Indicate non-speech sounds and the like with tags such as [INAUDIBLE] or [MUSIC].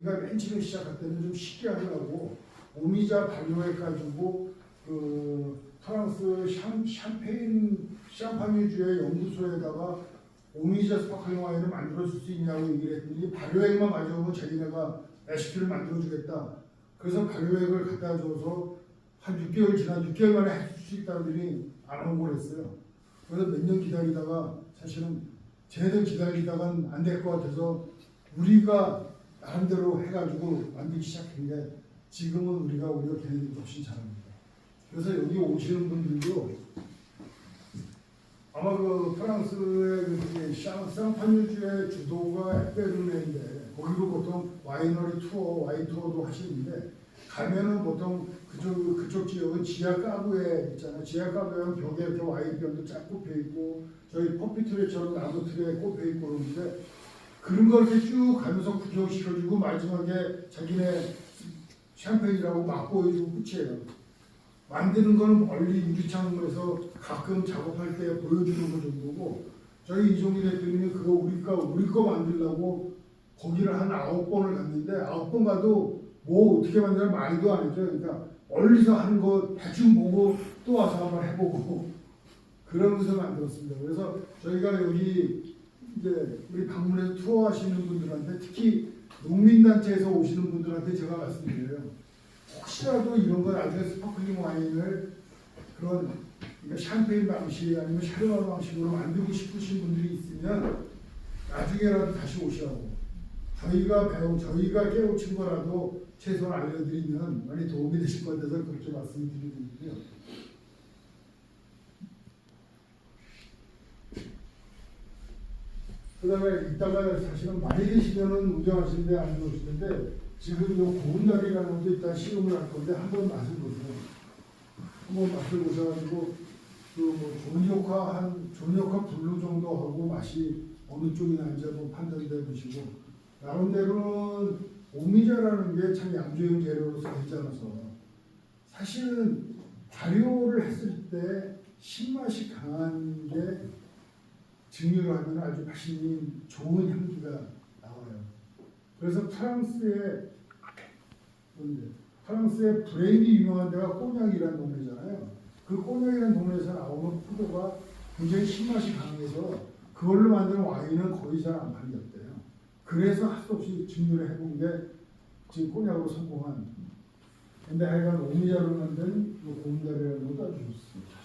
그러니까 맨 처음에 시작할 때는 좀 쉽게 하려고 오미자 발효해가지고 그 프랑스 샴, 샴페인 샴파뉴주의 연구소에다가 오미자 스파클링 와인을 만들어줄 수 있냐고 얘기를 했더니 발효액만 가져오면 자기네가 레시피를 만들어주겠다. 그래서 발효액을 갖다 줘서 한 6개월 지난 6개월 만에 할수 있다더니 안 오고 그랬어요. 그래서 몇 년 기다리다가 사실은 쟤네들 기다리다간 안 될 것 같아서 우리가 나름대로 해가지고 만들기 시작했는데 지금은 우리가 우리가 걔네들이 훨씬 잘합니다. 그래서 여기 오시는 분들도 아마 그 프랑스의 그 샹- 쌍파뉴주의 주도가 에페르네인데 거기로 보통 와이너리 투어, 와인 투어도 하시는데 가면은 보통 그쪽 그쪽 지역은 지하 가구에 있잖아요. 지하 가구에 벽에 이렇게 와인병도 쫙 꼽혀 있고 저희 퍼피트레처럼 나무 틀에 꼽혀 있고 그러는데 그런 걸 이렇게 쭉 가면서 구경시켜주고 마지막에 자기네 샴페인이라고 막 보여주고 끝이에요. 만드는 거는 멀리 유리창문에서 가끔 작업할 때 보여주는 거 정도고 저희 이종희 대표님이 그거 우리 거 우리 거 만들려고 거기를 한 아홉 번을 갔는데 아홉 번 가도 뭐 어떻게 만드나 말도 안 했죠. 그러니까 멀리서 하는 거 대충 보고 또 와서 한번 해보고 [LAUGHS] 그러면서 만들었습니다. 그래서 저희가 여기 이제 우리 방문해서 투어하시는 분들한테 특히 농민단체에서 오시는 분들한테 제가 말씀드려요. 혹시라도 이런 거 나중에 스파클링 와인을 그런 그러니까 샴페인 방식 아니면 샤르마 방식으로 만들고 싶으신 분들이 있으면 나중에라도 다시 오시라고 저희가 배운 저희가 깨우친 거라도 최소한 알려드리면 많이 도움이 되실 것 같아서 그렇게 말씀드리고요. 그 다음에 이따가 사실은 많이 계시면은 운전하시는데 안 좋으시는데 지금 요 고운 날이라는 것도 일단 시음을 할 건데 한번 맛을 보세요. 한번 맛을 보셔가지고 그뭐 존역화 한 존역화 블루 정도 하고 맛이 어느 쪽이 나는지 한번 판단해 보시고 나름대로는 오미자라는 게 참 양조형 재료로서 괜찮아서 사실은 발효를 했을 때 신맛이 강한 게 증류를 하면 아주 맛있는 좋은 향기가 나와요. 그래서 프랑스의 뭔데? 프랑스의 브레인이 유명한 데가 꼬냑이라는 동네잖아요. 그 꼬냑이라는 동네에서 나오는 포도가 굉장히 신맛이 강해서 그걸로 만드는 와인은 거의 잘 안 팔렸대요. 그래서 할수 없이 증류를 해본 게 지금 꼬냑으로 성공한. 근데 하여간 오미자로 만든 고운다리라는 것도 아주 좋습니다.